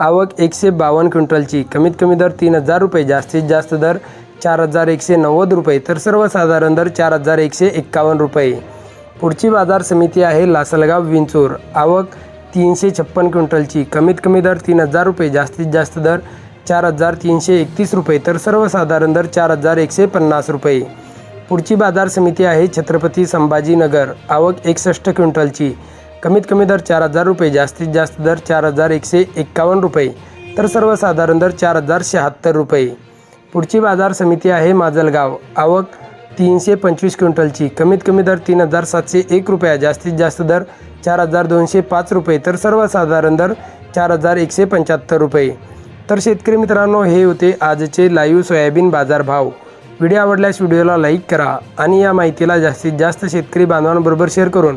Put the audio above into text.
आवक एकशे बावन्न क्विंटलची. कमीत कमी दर तीन हजार रुपये जास्तीत जास्त दर चार हजार एकशे नव्वद रुपये तर सर्वसाधारण दर चार हजार एकशे एक्कावन्न रुपये. पुढची बाजार समिती आहे लासलगाव विंचूर. आवक तीनशे छप्पन क्विंटलची. कमीत कमी दर तीन हजार रुपये जास्तीत जास्त दर चार हजार तीनशे एकतीस रुपये तर सर्वसाधारण दर चार हजार एकशे पन्नास रुपये. पुढची बाजार समिती आहे छत्रपती संभाजीनगर. आवक एकसष्ट क्विंटलची. कमीत कमी दर चार हजार रुपये जास्तीत जास्त दर चार हजार एकशे एक्कावन्न रुपये तर सर्वसाधारण दर चार हजार शहात्तर रुपये. पुढची बाजार समिती आहे माजलगाव. आवक तीनशे पंचवीस क्विंटलची. कमीत कमी दर तीन हजार सातशे एक रुपया जास्तीत जास्त दर चार हजार दोनशे पाच रुपये तर सर्वसाधारण दर चार हजार एकशे पंच्याहत्तर रुपये. तर शेतकरी मित्रांनो हे होते आजचे लाईव्ह सोयाबीन बाजारभाव. व्हिडिओ आवडल्यास व्हिडिओला लाईक करा आणि या माहितीला जास्तीत जास्त शेतकरी बांधवांबरोबर शेअर करून